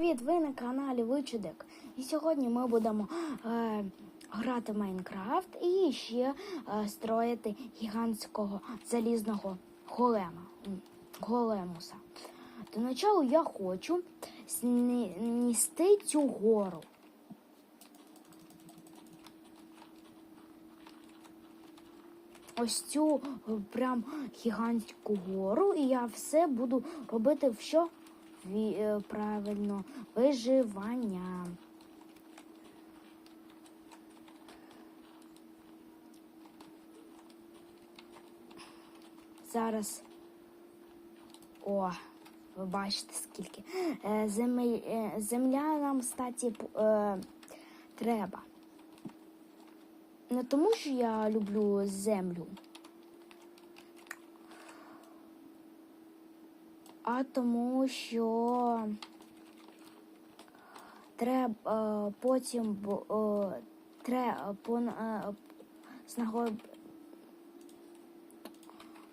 Привіт! Ви на каналі Вичудик. І сьогодні ми будемо е, грати в Майнкрафт і ще е, строїти гігантського залізного голема. Големуса. До началу я хочу знести цю гору. Ось цю е, прям гігантську гору, і я все буду робити що? Ві- е, правильно, виживання. Зараз. О, ви бачите скільки. Е, земель, земля нам, статі, е, треба. Не тому, що я люблю землю. А тому, що треба е, потім е, треба е, з нагою.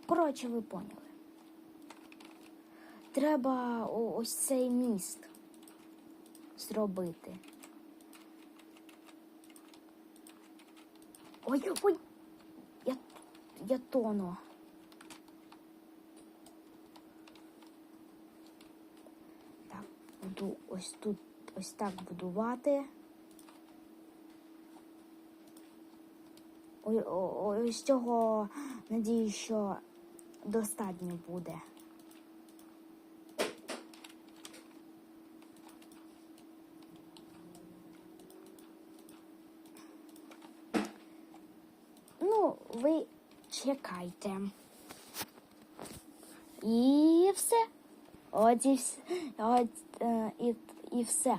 Коротше, ви поняли. Треба ось цей міст зробити. Ой, ой, я, я тону. Так, буду ось тут ось так будувати. Ой, ось цього надію, що достатньо буде. Ну, ви чекайте. І все. От і, от, е, і, і все.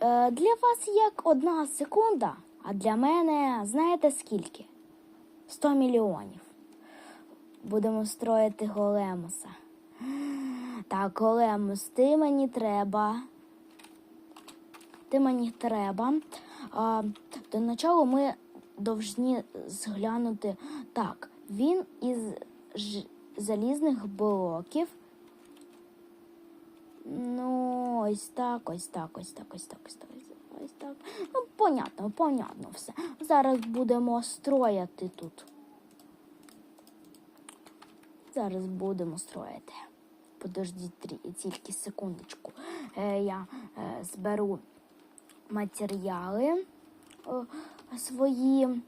Е, для вас як одна секунда, а для мене знаєте скільки? 100 мільйонів. Будемо строїти големуса. Так, големус, ти мені треба. Ти мені треба. А, до начала ми повинні зглянути. Так, він із ж- залізних блоків. Ну, ось так, ось так, ось так, ось так, ось так, ось так. Ну, понятно, понятно все. Зараз будемо строїти тут. Зараз будемо строїти. Подождіть тільки секундочку. Е, я е, зберу матеріали е, свої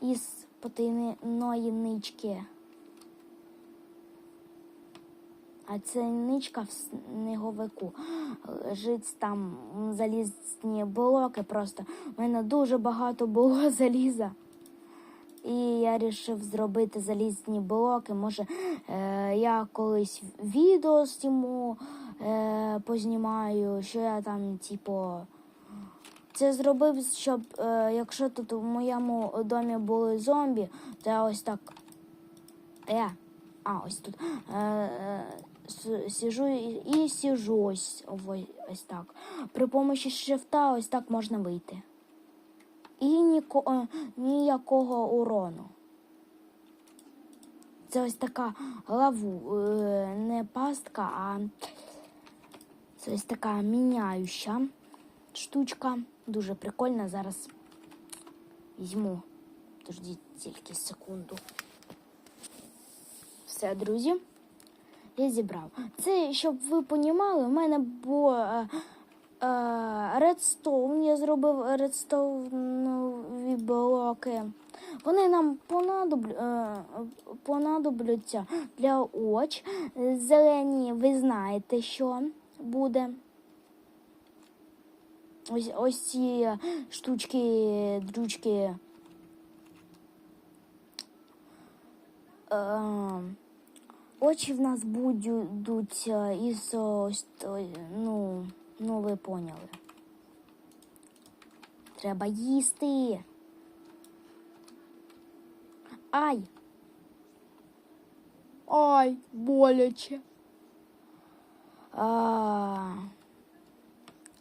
із потайної нички. А це ничка в сніговику. Лежить там залізні блоки просто. У мене дуже багато було заліза. І я вирішив зробити залізні блоки. Може, е, я колись відео зніму, е, познімаю, що я там, типу. Це зробив, щоб е, якщо тут в моєму домі були зомбі, то я ось так. Е, а, ось тут. Е, е, с- сижу і, сижу ось, ось, так. При помощі шрифта ось так можна вийти. І ніко, е, ніякого урону. Це ось така лаву, е, не пастка, а це ось така міняюча штучка. Дуже прикольна. Зараз візьму. Подождіть тільки секунду. Все, друзі. Я зібрав. Це, щоб ви понімали, у мене було е, е, редстоун. Я зробив редстоунові блоки. Вони нам понадоблю, е, понадобляться для оч. Зелені, ви знаєте, що буде. Ось, ось ці штучки, дрючки. Е, очі в нас будуть е, із ось ну, ну ви поняли. Треба їсти. Ай. Ай, боляче. А,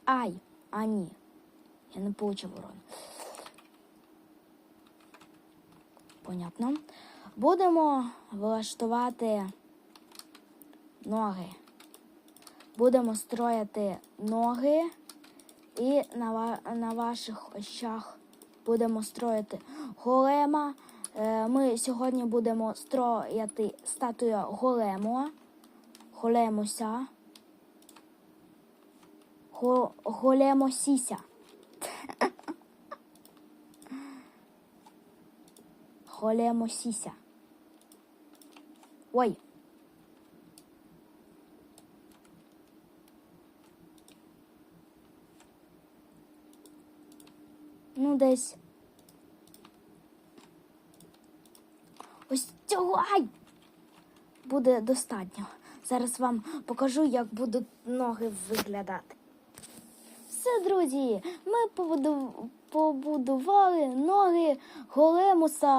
ай, а ні. Я не получив урон. Понятно. Будемо влаштувати ноги. будемо строїти ноги, і на, на ваших очах будемо строїти голема. Е, Ми сьогодні будемо строїти статую голема, големося, Го, големосіся. Големосіся. Ой. Ну, десь. Ось цього ай! буде достатньо. Зараз вам покажу, як будуть ноги виглядати. Все, друзі, ми побуду- побудували ноги големуса.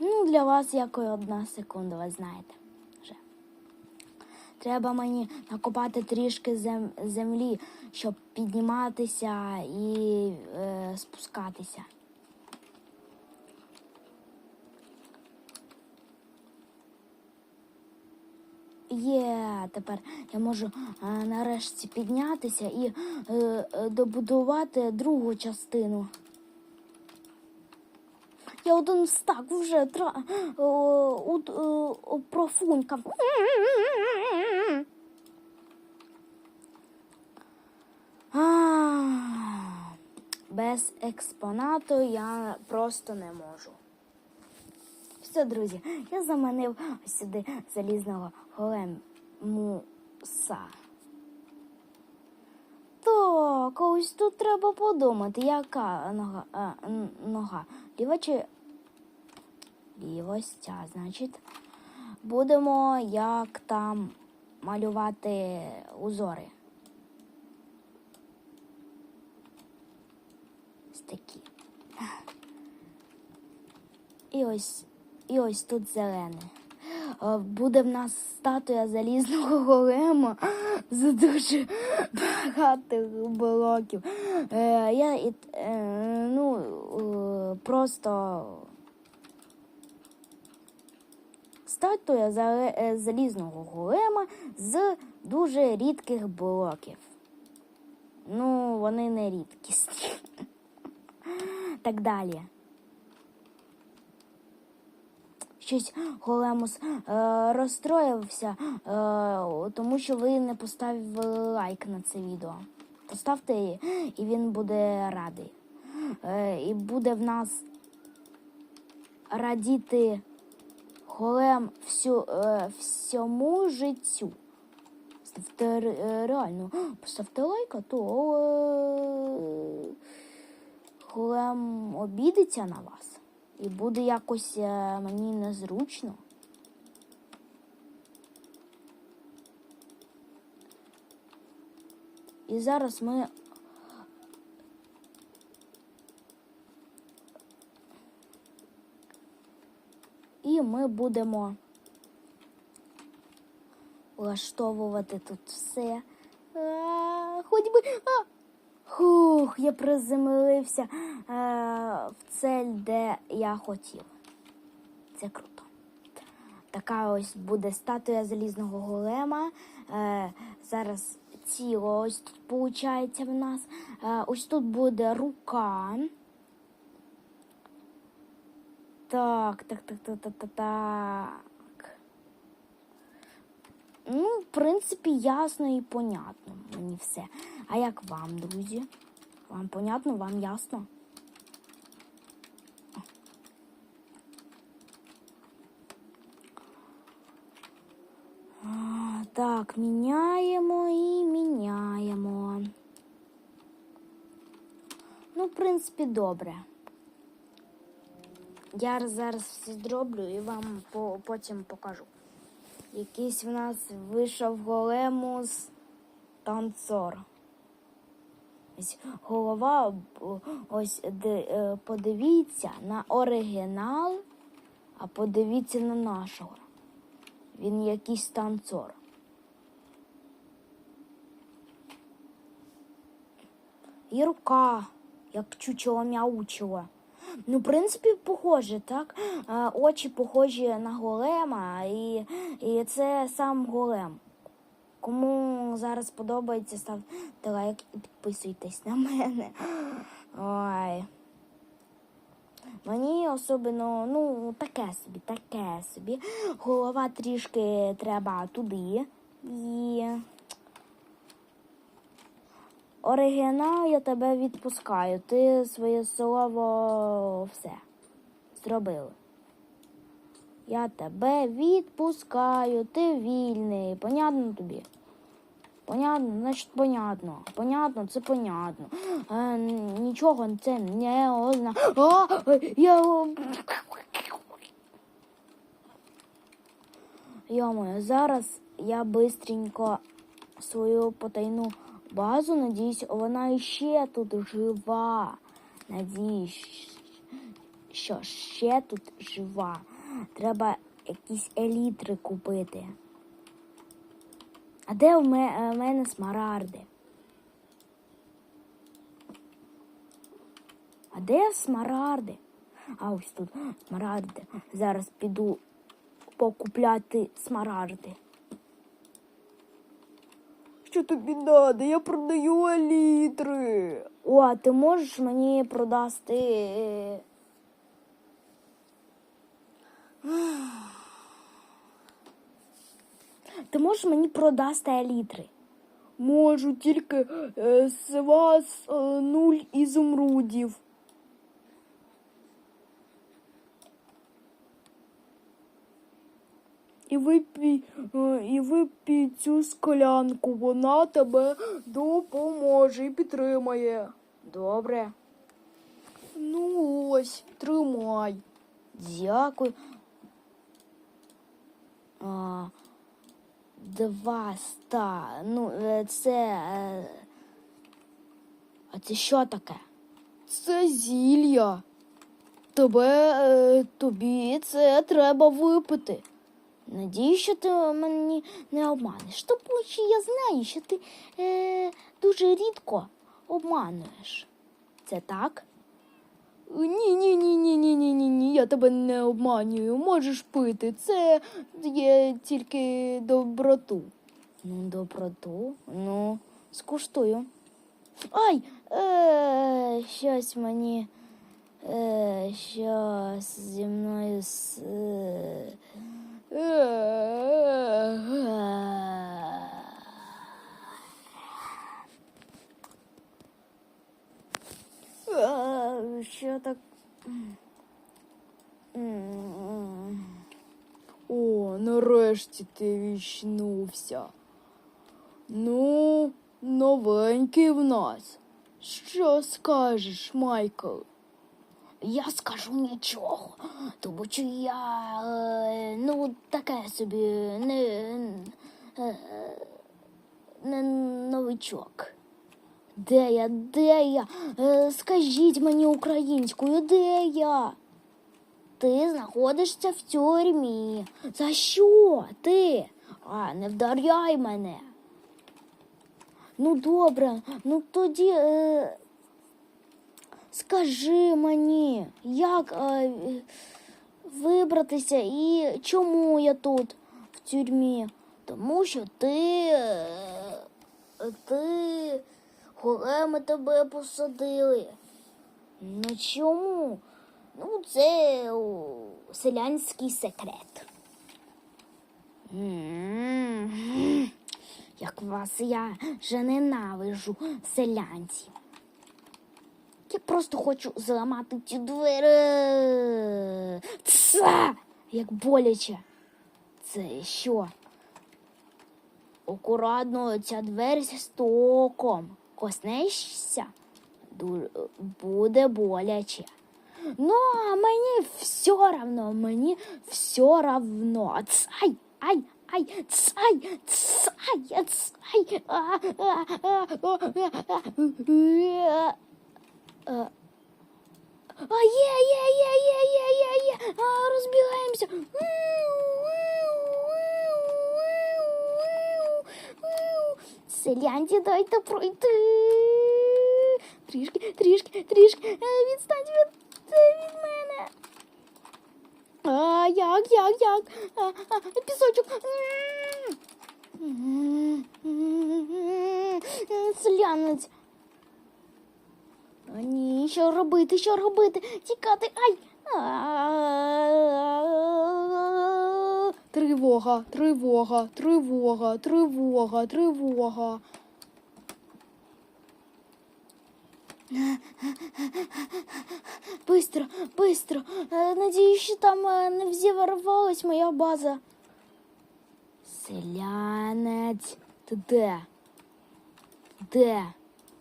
Ну, для вас як і одна секунда, ви знаєте. Треба мені накопати трішки зем- землі, щоб підніматися і е, спускатися. Є, тепер я можу е, нарешті піднятися і е, е, добудувати другу частину. Я один стак вже тра... о, у, о, профунькав. А, Без експонату я просто не можу. Все, друзі, я заманив сюди залізного големуса. Так, ось тут треба подумати, яка нога, а, нога. Ліва чи лівось ця, значить. Будемо як там малювати узори. Ось такі. І ось, і ось тут зелене. Е, Буде в нас статуя залізного голема з дуже багатих блоків. Е, я е, ну, просто статуя залізного голема з дуже рідких блоків. Ну, вони не рідкісні. Так далі. Щось Големус е, розстроївся, е, тому що ви не поставили лайк на це відео. Поставте її, і він буде радий. Е, і буде в нас радіти голем всю, всьому життю. Ставте реально, поставте лайк, а то голем обідеться на вас. І буде якось е, мені незручно. І зараз ми. І ми будемо влаштовувати тут все. А, хоч би. А! Хух, я приземлився е, в цель, де я хотів. Це круто. Така ось буде статуя залізного голема. Е, зараз тіло ось тут виходить в нас. Е, ось тут буде рука. Так, так, так, так, так, так, так. Ну, в принципі, ясно і понятно мені все. А як вам, друзі? Вам понятно, вам ясно? Так, міняємо і міняємо. Ну, в принципі, добре. Я зараз все зроблю і вам потім покажу. Якийсь в нас вийшов големус танцор. Ось голова, ось е, подивіться на оригінал, а подивіться на нашого. Він якийсь танцор. І рука, як чучело м'яучило. Ну, в принципі, похоже, так? Очі похожі на голема, і, і це сам голем. Кому зараз подобається, ставте лайк і підписуйтесь на мене. Ой. Мені особливо, ну, таке собі, таке собі. Голова трішки треба туди. І. Оригінал я тебе відпускаю. Ти своє слово все зробив. Я тебе відпускаю, ти вільний. Понятно тобі? Понятно, значить понятно. Понятно, це понятно. Е, нічого це не озна. А, я... Йомою, зараз я бистренько свою потайну базу, надіюсь, вона іще тут жива. Надіюсь, що ще тут жива. Треба якісь елітри купити. А де в в мене смарагди? А де смарагди? А ось тут смарагди. Зараз піду покупляти смарагди. Що тобі надо? Я продаю алітри. О, а ти можеш мені продасти. е, Ти можеш мені продасти елітри? Можу, тільки е, з вас е, нуль ізумрудів. І випій, е, і випій цю склянку, вона тебе допоможе і підтримає. Добре. Ну ось, тримай. Дякую. А, два ста. Ну, е, це. е, А це що таке? Це зілля. Тебе тобі це треба випити. Надію, що ти мені не обманеш. Тому що я знаю, що ти е, дуже рідко обмануєш. Це так? Ні, ні, ні, ні, ні, ні, ні, ні, я тебе не обманюю. Можеш пити. Це є тільки доброту. Ну, доброту? Ну, скуштую. Ай! Е, щось мені. Е, щось зі мною. е, Що так? О, нарешті ти вічнувся. Ну, новенький в нас. Що скажеш, Майкл? Я скажу нічого, тому що я е, ну таке собі не, е, не новичок. Де я? Де я? Е, скажіть мені українською, де я? Ти знаходишся в тюрмі. За що ти? А, не вдаряй мене. Ну, добре, ну тоді е, скажи мені, як е, вибратися і чому я тут в тюрмі? Тому що ти. Е, ти големи тебе посадили. Ну чому? Ну, це о, селянський секрет. Як вас я вже ненавижу селянців. Я просто хочу зламати ці двері. Ца! Як боляче. Це що? Акуратно ця двері з стоком. Коснешся? Буде боляче. Ну, а мені все равно, мені все равно. Цай, ай, ай, цай, цай, цай. А, а, а, а, а, а, а. А, А, є, є, є, є, є, є, є. А, розбігаємося. Селянці, дайте пройти. Трішки, трішки, трішки. Е, Відстань від, е, від як, як, як? А, а, пісочок. М. Селянець. О, ні, що робити, що робити? Тікати. Ай! Тривога, тривога, тривога, тривога, тривога. Быстро, быстро. Е, Надіюсь, що там е, не взірвалась моя база. Селянець, ти де? Де?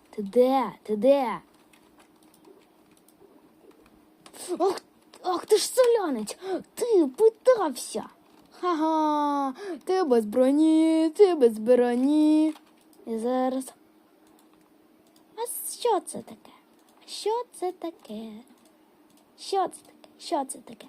Ти де? Ти де? Ах, ах ти ж селянець! Ти питався. Ха-ха, ти без броні, ти без броні. І зараз. А що це таке? Що це таке? Що це таке? Що це таке?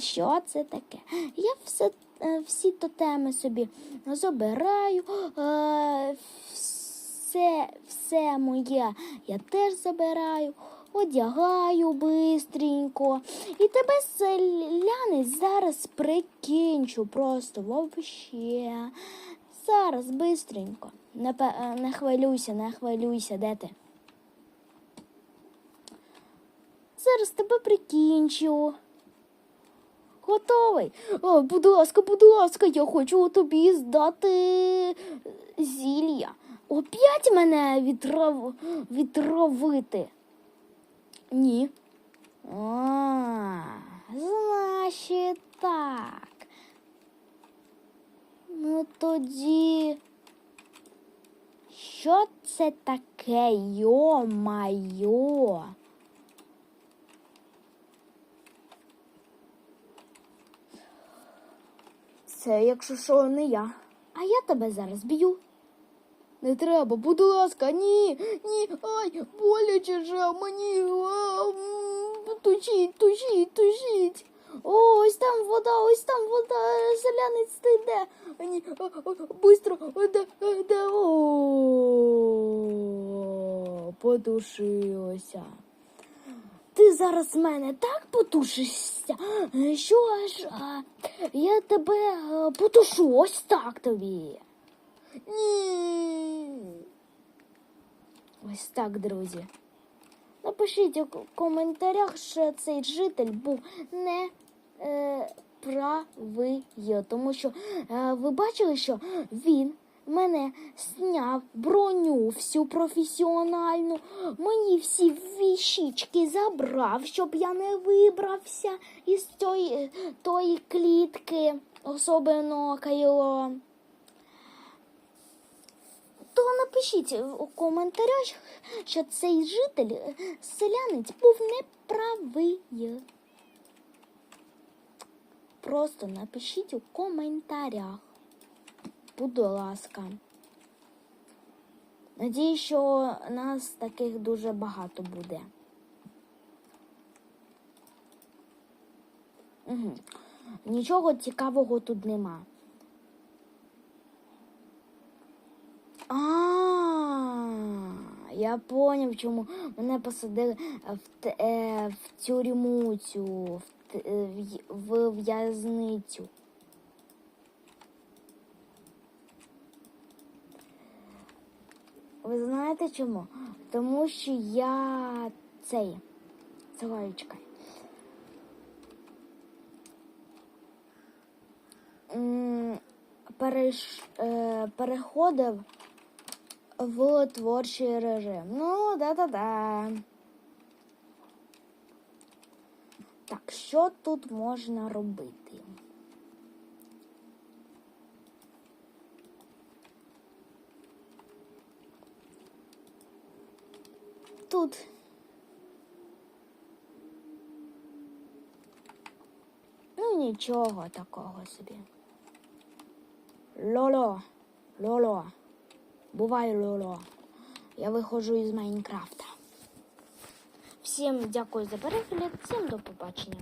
Що це таке? Я все, е, всі тотеми собі забираю. е, Все, все моє я теж забираю, одягаю бистренько. І тебе селянець зараз прикінчу просто вообще. Зараз бистренько. Не, е, не хвилюйся, не хвилюйся, де ти? Зараз тебе прикінчу. Готовий? О, будь ласка, будь ласка, я хочу тобі здати зілля. Оп'ять мене відрав... відравити. Ні. А, значить так. Ну тоді. Що це таке, йо-майо? Це, якщо що, не я. А я тебе зараз б'ю. Не треба, будь ласка, ні, ні, ай, боляче же мені. Тушіть, тушіть, тушіть. О, ось там вода, ось там вода, селянець ти де? Ні, бистро, де, де? О, потушилося. Ти зараз мене так потушишся, що ж а, я тебе потушу ось так тобі. Ні. Ось так, друзі. Напишіть у коментарях, що цей житель був не е, правий, тому що е, ви бачили, що він мене сняв броню всю професіональну, мені всі віщички забрав, щоб я не вибрався із тої, тої клітки, особливо Кайло. То напишіть у коментарях, що цей житель, селянець, був неправий. Просто напишіть у коментарях. Будь ласка. Надію, що нас таких дуже багато буде. Угу. Нічого цікавого тут нема. А, я поняв, чому мене посадили в, т- е, в тюрму цю, в, е, в в в'язницю. Ви знаєте чому? Тому що я цей. Давай, Переш, е, переходив в творчий режим. Ну, да-да-да. Так, що тут можна робити? Тут. Ну, нічого такого собі. Лоло, Лоло, бувай Лоло. Я виходжу із Майнкрафта. Всім дякую за перегляд, всім до побачення.